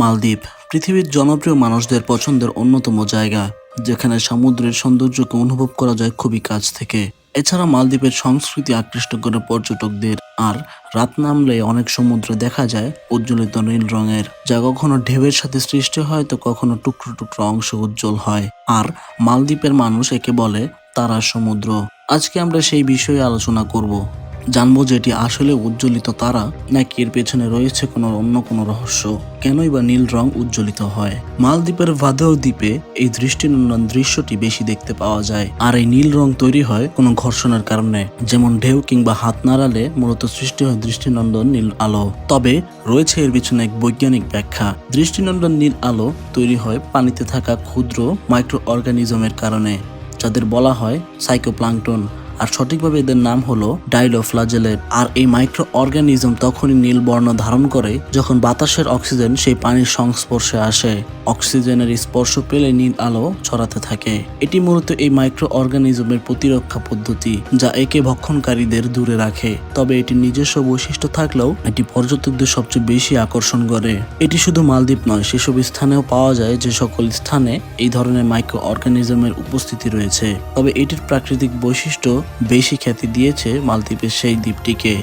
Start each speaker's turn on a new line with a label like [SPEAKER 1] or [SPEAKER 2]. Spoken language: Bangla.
[SPEAKER 1] মালদ্বীপ, পৃথিবীর জনপ্রিয় মানুষদের পছন্দের অন্যতম জায়গা, যেখানে সমুদ্রের সৌন্দর্যকে অনুভব করা যায় খুবই কাছ থেকে। এছাড়া মালদ্বীপের সংস্কৃতি আকৃষ্ট করে পর্যটকদের, আর রাত নামলে অনেক সমুদ্র দেখা যায় উজ্জ্বলিত নীল রঙের, যা কখনো ঢেউয়ের সাথে সৃষ্টি হয় তো কখনো টুকরো টুকরো অংশ উজ্জ্বল হয়। আর মালদ্বীপের মানুষ একে বলে তারা সমুদ্র আজকে আমরা সেই বিষয়ে আলোচনা করব। জানব যে এটি আসলে উজ্জ্বলিত তারা, নাকি এর পেছনে রয়েছে কোনো অন্য কোনো রহস্য। কেনই বা নীল রং উজ্জ্বলিত হয়? মালদ্বীপের ভাদেও দ্বীপে এই দৃষ্টিনন্দন দৃশ্যটি বেশি দেখতে পাওয়া যায়। আর এই নীল রং তৈরি হয় কোনো ঘর্ষণের কারণে, যেমন ঢেউ কিংবা হাত নাড়ালে মূলত সৃষ্টি হয় দৃষ্টিনন্দন নীল আলো। তবে রয়েছে এর পিছনে এক বৈজ্ঞানিক ব্যাখ্যা। দৃষ্টিনন্দন নীল আলো তৈরি হয় পানিতে থাকা ক্ষুদ্র মাইক্রো অর্গানিজমের কারণে, যাদের বলা হয় সাইকোপ্লাঙ্কটন আর সঠিকভাবে এদের নাম হলো ডাইলোফ্লাজেলেট। আর এই মাইক্রো অর্গানিজম তখনই নীল বর্ণ ধারণ করে যখন বাতাসের অক্সিজেন সেই পানির সংস্পর্শে আসে। অক্সিজেনের স্পর্শ পেলে নীল আলো ছড়াতে থাকে। এটি মূলত এই মাইক্রো অর্গানিজমের প্রতিরক্ষা পদ্ধতি, যা একে ভক্ষণকারীদের দূরে রাখে। তবে এটি নিজস্ব বৈশিষ্ট্য থাকলেও এটি পর্যটকদের সবচেয়ে বেশি আকর্ষণ করে। এটি শুধু মালদ্বীপ নয়, সেসব স্থানেও পাওয়া যায় যে সকল স্থানে এই ধরনের মাইক্রো অর্গানিজমের উপস্থিতি রয়েছে। তবে এটির প্রাকৃতিক বৈশিষ্ট্য বেশি খ্যাতি দিয়েছে মালদ্বীপের সেই দ্বীপটিকে।